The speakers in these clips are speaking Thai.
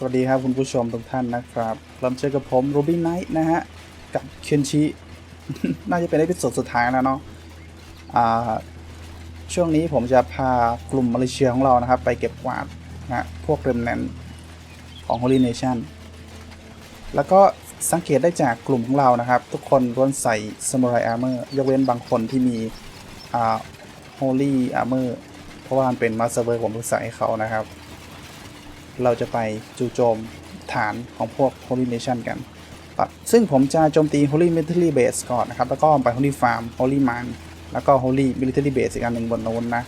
สวัสดีครับคุณผู้ชมทุกท่านนะครับเราเจอกับผมโรบินไนท์นะฮะ กับเคนชิ น่าจะเป็นเอพิโซดสุดท้ายแล้วเนาะช่วงนี้ผมจะพากลุ่มมาเลเซียของเรานะครับ ไปเก็บกวาดนะพวกเรมแนนของ Holy Nation แล้วก็สังเกตได้จากกลุ่มของเรานะครับ ทุกคนล้วนใส่ Samurai Armor ยกเว้นบางคนที่มีอ่า Holy Armor เพราะว่ามันเป็นมาสเตอร์เบอร์ผมเพิ่งใส่ให้เขานะครับ เราจะไปจู่โจมฐานของพวก Holy Nation กันตัดซึ่งผมจะโจมตี Holy Military Base ก่อนนะครับ แล้วก็ไป Holy Farm Holy Mine แล้วก็ Holy Military Base อีกอันหนึ่งบนโน้นนะ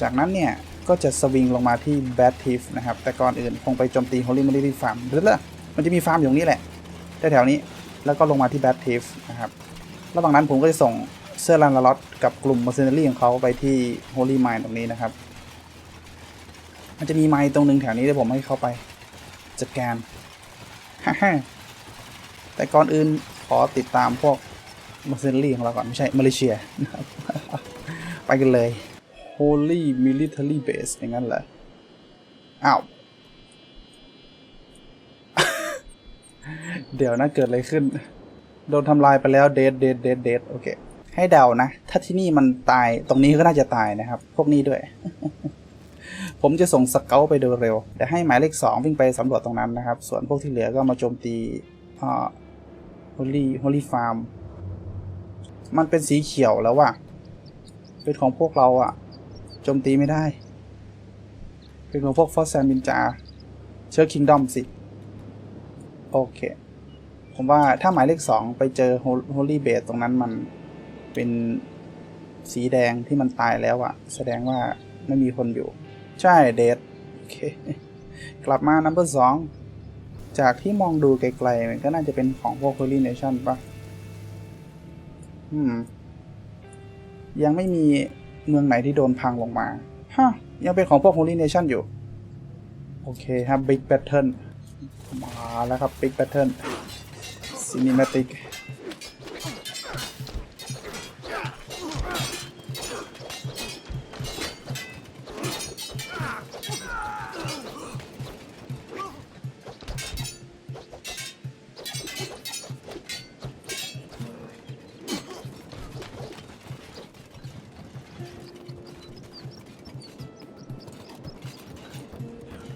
จากนั้นเนี่ย ก็จะสวิงลงมาที่ Bad Thief นะครับ แต่ก่อนอื่นคงไปโจมตี Holy Military Farm หรือละมันจะมีฟาร์มอยู่นี้แหละแถวๆนี้ แล้วก็ลงมาที่ Bad Thief นะครับ ระหว่างนั้นผมก็จะส่งเซอร์ลันลาลอตกับกลุ่ม Mercenary ของเขาไปที่ Holy Mine ตรงนี้นะครับ มันจะมีไม้ตรงหนึ่งแถวนี้เดี๋ยวผมให้เข้าไปจัดการฮ่าแต่ก่อนอื่นขอติดตามพวกมาเซนลี่ของเราก่อน ไม่ใช่ มาเลเซียนะครับ ไปกันเลย Holy Military Base อย่างนั้นเหรอ อ้าว เดี๋ยวนะเกิดอะไรขึ้น โดนทำลายไปแล้วเดดเดดเดดเดดโอเค ให้เดานะ ถ้าที่นี่มันตายตรงนี้ก็น่าจะตายนะครับ พวกนี้ด้วย ผมจะส่งสเกลไปโดยเร็วเดี๋ยวให้หมายเลขสองวิ่งไปสำรวจตรงนั้นนะครับ ส่วนพวกที่เหลือก็มาโจมตีฮอ่า Holy Holy Farm มันเป็นสีเขียวแล้วว่ะเป็นของพวกเราอะโจมตีไม่ได้ เป็นของพวกฟอสแซนบินจาเชื้อคิงดอมสิ โอเค ผมว่าถ้าหมายเลขสองไปเจอ Holy Base ตรงนั้นมันเป็นสีแดงที่มันตายแล้วอะแสดงว่าไม่มีคนอยู่ ใช่เดทโอเคกลับมา number สองจากที่มองดูไกลๆ มันก็น่าจะเป็นของพวก Holy Nation ปะอืม ยังไม่มีเมืองไหนที่โดนพังลงมา ฮะ ยังเป็นของพวก Holy Nation อยู่ โอเคครับ Big Battle มาแล้วครับ Big Battle Cinematic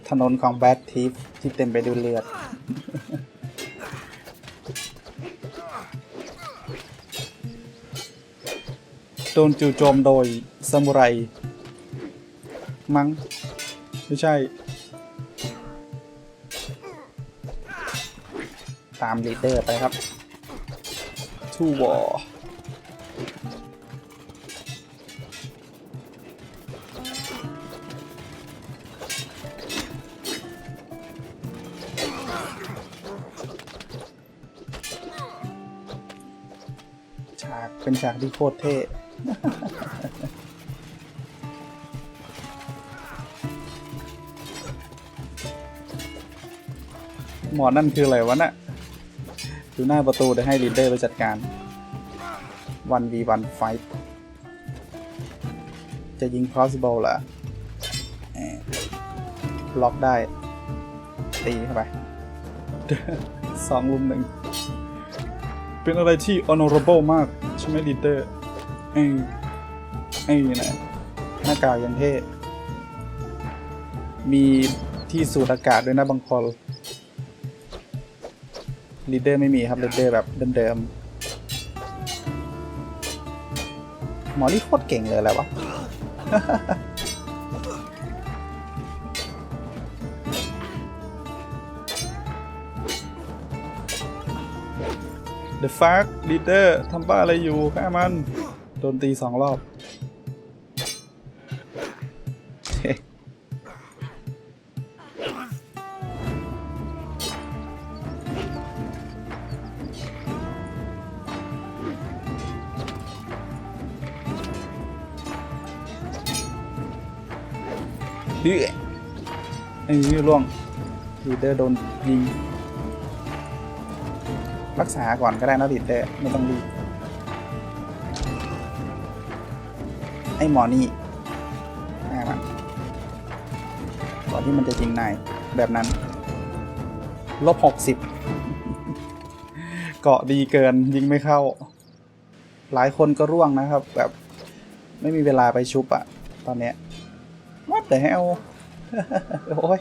ถนนของแบ d ทีฟที่เต็มไปด้วยเลือด โดนจู่โจมโดยซามูไร มัง้งไม่ใช่ ตามลีดเดอร์ไปครับทูวอร์ ฉากเป็นฉากที่โคตรเท่หมอนั่นคืออะไรวะน่ะดูหน้าประตูเดี๋ยวให้ลีดเดอร์ไปจัดการ1 v 1 fight จะยิง crossbow เหรอแหมบล็อกได้ ตีเข้าไปสองลุมหนึ่ง เป็นอะไรที่ honorable มาก ใช่ไหมลีดเดอร์ไอ้ไอ้นะหน้ากากยังเท่มีที่สูดอากาศด้วยนะบางคนลีดเดอร์ไม่มีครับลีดเดอร์แบบเดิมๆหมอนี่โคตรเก่งเลยแหละวะ The fuck leader ทำบ้าอะไรอยู่แค่มัน โดนตีสองรอบเฮ้ยไอ้นี่ล่วงลีเดอร์โดนยิง รักษาก่อนก็ได้นะลีดเดอร์ไม่ต้องรีบไอ้หมอนี่อ่ามันก่อนที่มันจะยิงนายแบบนั้น ลบหกสิบเกาะดีเกินยิงไม่เข้า หลายคนก็ร่วงนะครับ แบบไม่มีเวลาไปชุบอะตอนเนี้ย What the hell โอ้ย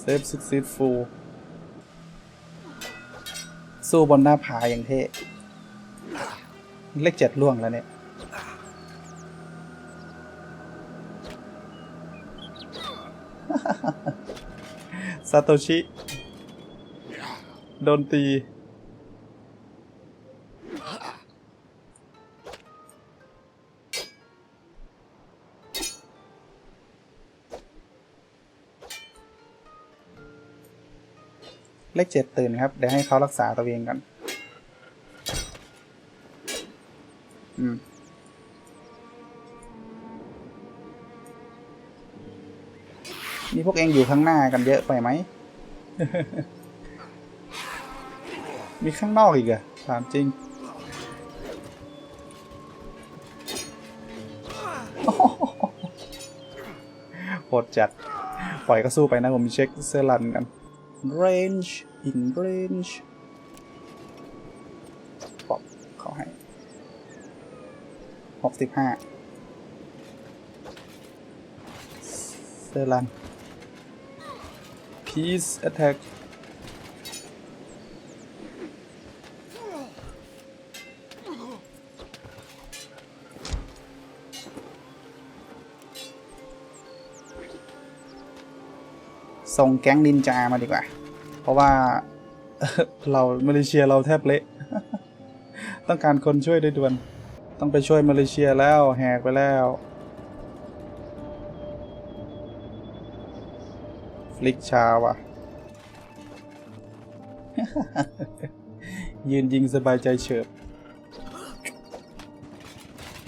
Save successful สู้บนหน้าผาอย่างเท่เลขเจ็ดล่วงแล้วเนี่ย ซาโตชิ โดนตี เลขเจ็ดตื่นครับ เดี๋ยวให้เขารักษาตัวเองก่อนอืม นี่พวกเองอยู่ข้างหน้ากันเยอะไปไหม มีข้างนอกอีกเหรอะถามจริงโหดจัด ปล่อยก็สู้ไปนะผมเช็คเซอร์รันกัน range in range ปอบเขาให้หกสิบห้าเซรัน peace attack ส่งแก๊งนินจามาดีกว่า เพราะว่าเรามาเลเซียเราแทบเละ ต้องการคนช่วยด้วยด่วน ต้องไปช่วยมาเลเซียแล้วแหกไปแล้วฟลิกชาว่ะ ยืนยิงสบายใจเฉิบ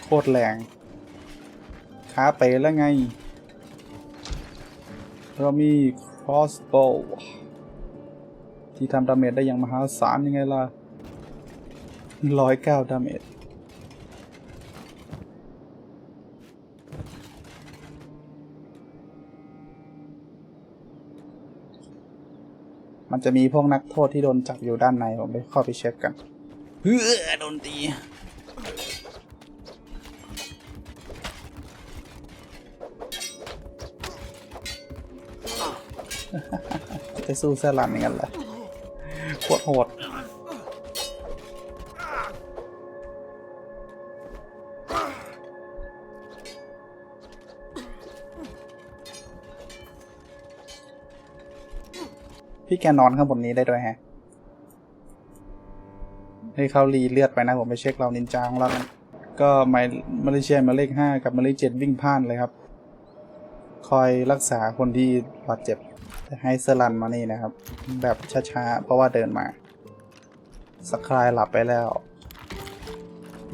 โคตรแรงขาเป๋แล้วไง เรามี crossbow ที่ทำดาเมจได้อย่างมหาศาลยังไงล่ะร้อยเก้าดาเมจมันจะมีพวกนักโทษที่โดนจับอยู่ด้านใน ผมไปเข้าไปเช็คกันเฮ้อโดนตี ไปสู้เซรันอย่างนั้นแหละโคตรโหดพี่แกนอนข้างบนนี้ได้ด้วยแฮะให้เขารีเลือดไปนะ ผมไปเช็คเรานินจาของเรากันก็หมายมาเลเซียหมาเลขห้ากับมาเลขเจ็ดวิ่งผ่านเลยครับ อยรักษาคนที่บาดเจ็บให้เซรันมานี่นะครับ แบบช้าๆ เพราะว่าเดินมาสกายหลับไปแล้ว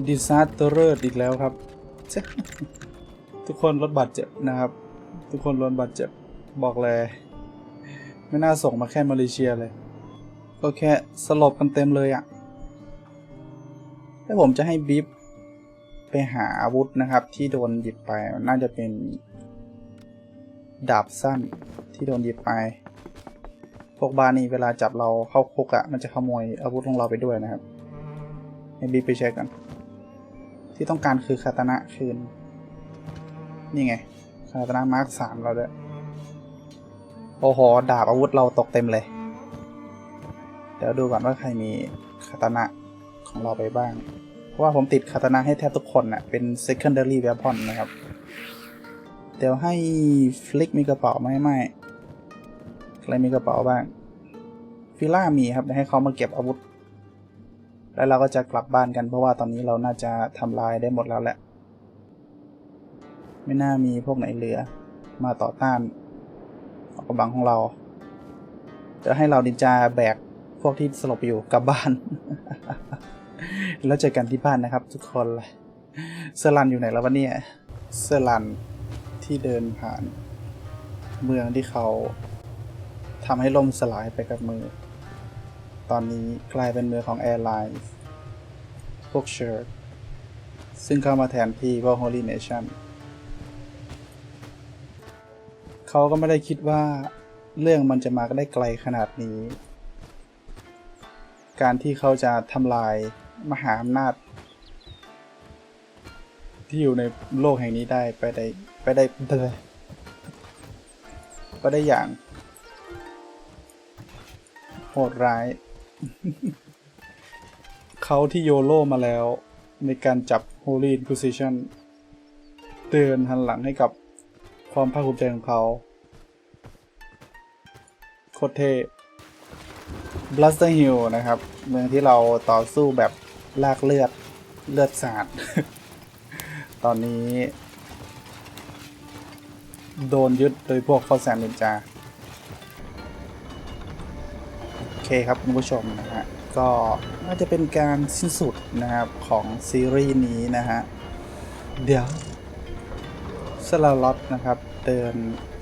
ดิซาสเตอร์อีกแล้วครับ ทุกคนลดบาดเจ็บนะครับ ทุกคนลดบาดเจ็บบอกเลย ไม่น่าส่งมาแค่มาเลเซียเลย ก็แค่สลบกันเต็มเลยอะ่ะถ้าผมจะให้บิฟไปหาอาวุธนะครับ ที่โดนหยิบไปน่าจะเป็น ดาบสั้นที่โดนหยิบไป พวกบานี่เวลาจับเราเข้าคุกอะ่ะ มันจะขโมยอาวุธของเราไปด้วยนะครับให้บิฟไปเช็คกัน ที่ต้องการคือคาตนะคืน นี่ไง คาตนะมาร์คสามเราด้วย โอ้โห ดาบอาวุธเราตกเต็มเลย เดี๋ยวดูก่อนว่าใครมีคาตนะของเราไปบ้าง เพราะว่าผมติดคาตนะให้แทบทุกคนน่ะ เป็น secondary weapon นะครับ เดี๋ยวให้ฟลิกมีกระเป๋าไหมไม่ใครมีกระเป๋าบ้างฟิล่ามีครับเดี๋ยวให้เขามาเก็บอาวุธ แล้วเราก็จะกลับบ้านกันเพราะว่าตอนนี้เราน่าจะทำลายได้หมดแล้วแหละ ไม่น่ามีพวกไหนเหลือ มาต่อต้านกำลังของเราเดี๋ยวให้เราดินจาแบกพวกที่สลบอยู่กลับบ้าน แล้วเจอกันที่บ้านนะครับ ทุกคนเลยเซรันอยู่ไหนแล้ววะเนี่ยเซรัน ที่เดินผ่าน เมืองที่เขาทำให้ล่มสลายไปกับมือ ตอนนี้กลายเป็นเมืองของแอร์ไลน์พวกเชิร์ซึ่งเข้ามาแทนที่พวก Holy Nation เขาก็ไม่ได้คิดว่าเรื่องมันจะมาได้ไกลขนาดนี้ การที่เขาจะทำลายมหาอำนาจ ที่อยู่ในโลกแห่งนี้ได้ไปได้ ไปได้ไปได้ไปได้อย่าง โหดร้าย เขาที่โยโลมาแล้ว ในการจับ Holy Inquisition เตือนหันหลังให้กับความภาคภูมิใจของเขา โคตรเท่ Blaster Hill นะครับ เมืองที่เราต่อสู้แบบลากเลือดเลือดสาด ตอนนี้ โดนยึดโดยพวกฟอสแซนนินจาโอเคครับคุณผู้ชมนะฮะ ก็น่าจะเป็นการสิ้นสุดนะครับของซีรีส์นี้นะฮะ เดี๋ยวสลาลอตนะครับ เดิน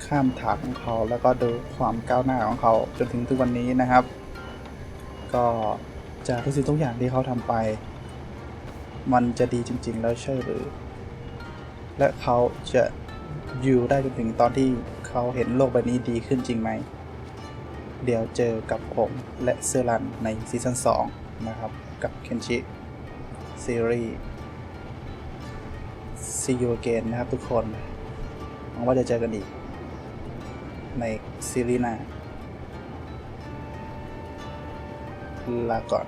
ข้ามฐานของเขาแล้วก็ดูความก้าวหน้าของเขาจนถึงทุกวันนี้นะครับ ก็จากทุกสิ่งทุกอย่างที่เขาทำไป มันจะดีจริง ๆ แล้วใช่หรือ และเขาจะ อยู่ได้จนถึงตอนที่เขาเห็นโลกใบนี้ดีขึ้นจริงไหม เดี๋ยวเจอกับผมและเซรันในซีซั่น2 นะครับ กับเคนชิซีรีส์ See you again นะครับทุกคนหวังว่าจะเจอกันอีก ในซีรีส์หน้าลาก่อน